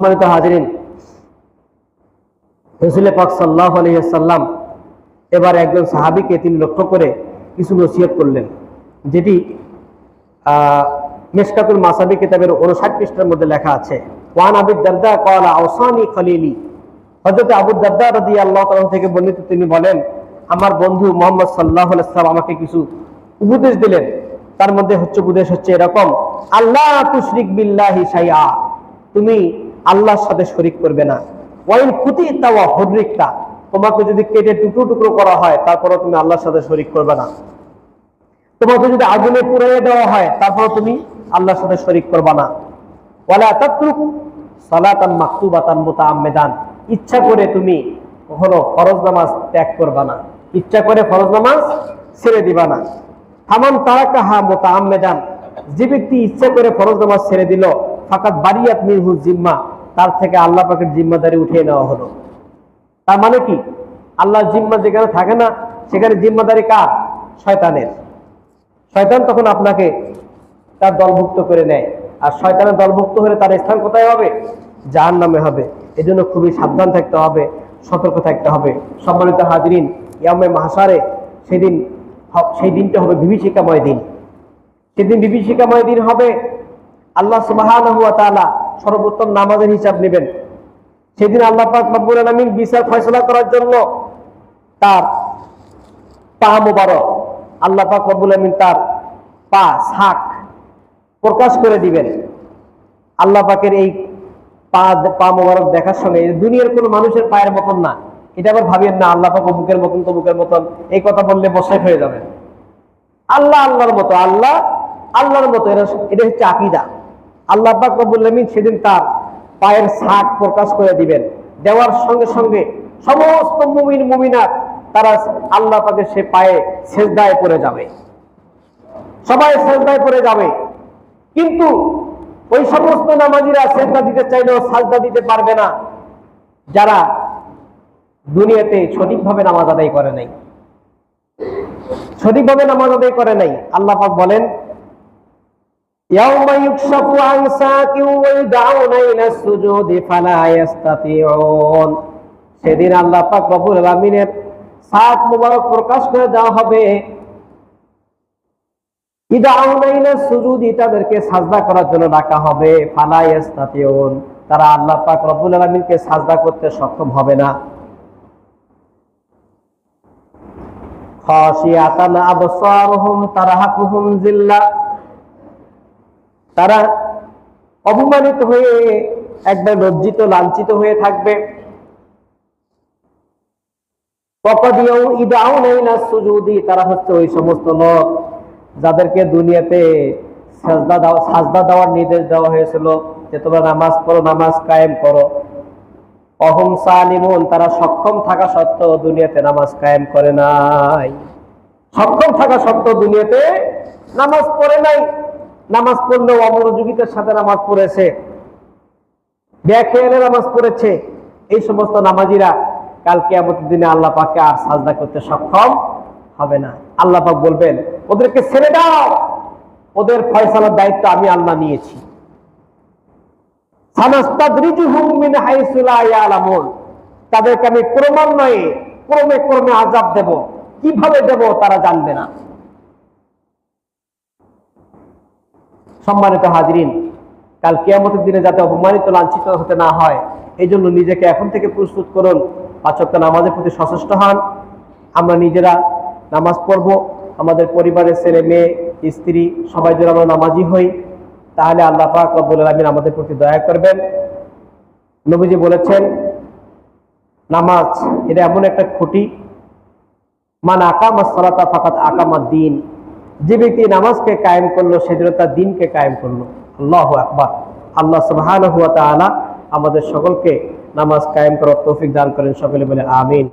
সম্মানিত হাজিরিন রসুল পাক সাল্লাহ আলহিহাল্লাম এবার একজন সাহাবিকে তিনি লক্ষ্য করে কিছু নসিহত করলেন যেটি আহ, মেশকাতুল মাসাবি কিতাবের উনষাট পৃষ্ঠার মধ্যে লেখা আছে। ওয়ান আবিদ দারদা কলা আওসানি খলিলি। হজরত আবু দারদা রদি আল্লাহ তাআলা থেকে বর্ণিত তিনি বলেন আমার বন্ধু মোহাম্মদ সাল্লাহ সাল্লাম আমাকে কিছু উপদেশ দিলেন। তার মধ্যে হচ্ছে উপদেশ হচ্ছে এরকম আল্লাহ তুশরিক বিল্লাহি শাইআ। তুমি আল্লাহর সাথে শরিক করবে না। ওয়াইন কুতি তাওয়া হরিকতা তোমাকে যদি কেটে টুকরো টুকরো করা হয় তারপরে তুমি আল্লাহর সাথে শরিক করবে না। তোমাকে যদি আগুনে পুড়িয়ে দেওয়া হয় তারপর তুমি আল্লাহর সাথে শরিক করবা না। ওয়ালা তাতরুক সালাতান মাকতুবাতান মুতাআম্মিদান, ইচ্ছা করে তুমি কখনো ফরজ নামাজ ত্যাগ করবা না। ইচ্ছা করে ফরজ নামাজ ছেড়ে দিবা না। হামান তারাকাহা মুতাআম্মিদান, যে ব্যক্তি ইচ্ছা করে ফরজ নামাজ ছেড়ে দিল ফাকাত বারিয়াত মিনহু জিম্মা তার থেকে আল্লাহ পাকের জিম্মাদারি উঠিয়ে নেওয়া হলো। তার মানে কি? আল্লাহর জিম্মা যেখানে থাকে না, সেখানে জিম্মাদারি কার? শয়তানের। শয়তান তখন আপনাকে তার দলভুক্ত করে নেয়। আর শয়তানের দলভুক্ত হলে তার স্থান কোথায় হবে? জাহান নামে হবে। এজন্য খুবই সাবধান থাকতে হবে, সতর্ক থাকতে হবে। সম্মানিত হাজরিন ইয়ামে মাহাসারে সেদিন সেই দিনটা হবে বিভীষিকাময় দিন। সেদিন বিভীষিকাময় দিন হবে আল্লাহ তাআলা সর্বোত্তম নামাজের হিসাব নেবেন। সেদিন আল্লাহ পাক আলামিন বিচার ফয়সালা করার জন্য তার পা মোবারক আল্লাহ পাক রব্বুল আলামিন তার পা শাক প্রকাশ করে দিবেন। আল্লাহ পাকের এই পা পা মোবারক দেখার সঙ্গে দুনিয়ার কোনো মানুষের পায়ের মতন না। এটা আবার ভাবিয়েন না, আল্লাহ পাক অমুকের মতন, তমুকের মতন এই কথা বললে বসে হয়ে যাবেন। আল্লাহ আল্লাহর মতো, আল্লাহ আল্লাহর মতো এটা এটা হচ্ছে আকিদা। আল্লাহ পাক সেদিন তার পায়ের ছাপ প্রকাশ করে দিবেন। দেওয়ার সঙ্গে সঙ্গে সমস্ত মুমিন, মুমিনাত তারা আল্লাহ পাকের সে পায়ে সেজদায় পড়ে যাবে। সবাই সেজদায় পড়ে যাবে। কিন্তু ওই সমস্ত নামাজিরা সেজদা দিতে চাইলেও সাজদা দিতে পারবে না। যারা দুনিয়াতে সঠিকভাবে নামাজ আদায় করে নাই। সঠিকভাবে নামাজ আদায় করে নাই। আল্লাহ পাক বলেন يوم يكشف عن ساق ويدعون إلى السجود فلا يستطيعون সেদিন আল্লাহ পাক রব্বুল আলামিনের সাত মুবারক প্রকাশ করে দেওয়া হবে ইদাউনা ইলা সুজুদি তাদেরকে সাজদা করার জন্য ডাকা হবে ফালা ইয়াস্তাতিউন তারা আল্লাহ পাক রব্বুল আলামিনকে সাজদা করতে সক্ষম হবে না খাশিয়াতান আবসারুহুম তারহাকুহুম জিল্লা তারা অপমানিত হয়ে একবার লজ্জিত, লাঞ্ছিত হয়ে থাকবে। তারা হচ্ছে ওই সমস্ত লোক যাদেরকে দুনিয়াতে সাজদা দেওয়ার নির্দেশ দেওয়া হয়েছিল যে তোমরা নামাজ পড়ো, নামাজ কায়েম করো। অহম সালিমুন, তারা সক্ষম থাকা সত্ত্বেও দুনিয়াতে নামাজ কায়েম করে নাই। সক্ষম থাকা সত্ত্বেও দুনিয়াতে নামাজ পড়ে নাই। নামাজ পড়লেও অমনোযোগিতার সাথে নামাজ পড়েছে। ব্যাখেয়ালে নামাজ পড়েছে। এই সমস্ত নামাজিরা কালকে আমাদের দিনে আল্লাহ পাকে আর সাজদা করতে সক্ষম হবে না। আল্লাহ পাক বলবেন, ওদেরকে ছেড়ে দাও। ওদের ফয়সালার দায়িত্ব আমি আল্লাহ নিয়েছি। তাদেরকে আমি ক্রমান্বয়ে, ক্রমে ক্রমে আযাব দেব। কীভাবে দেব তারা জানবে না। সম্মানিত হাজরিন, কাল কিয়ামতের দিনে যাতে অপমানিত, লাঞ্ছিত হতে না হয় এই জন্য নিজেকে এখন থেকে প্রস্তুত করুন। পাচকটা নামাজের প্রতি সচেষ্ট হন। আমরা নিজেরা নামাজ পড়ব। আমাদের পরিবারের ছেলে, মেয়ে, স্ত্রী, সবাই যদি আমরা নামাজি হই, তাহলে আল্লাহ পাক রব্বুল আলামিন আমাদের প্রতি দয়া করবেন। নবীজি বলেছেন, নামাজ এটা এমন একটা খুঁটি, মান আকামা সলাতা ফাকাত আকামা দিন। যে ব্যক্তি নামাজকে কায়েম করল সেদিন তার দিনকে কায়েম করল। আল্লাহ আকবার। আল্লাহ সুবাহ আমাদের সকলকে নামাজ কায়েম করার তৌফিক দান করেন। সকলে বলে আমিন।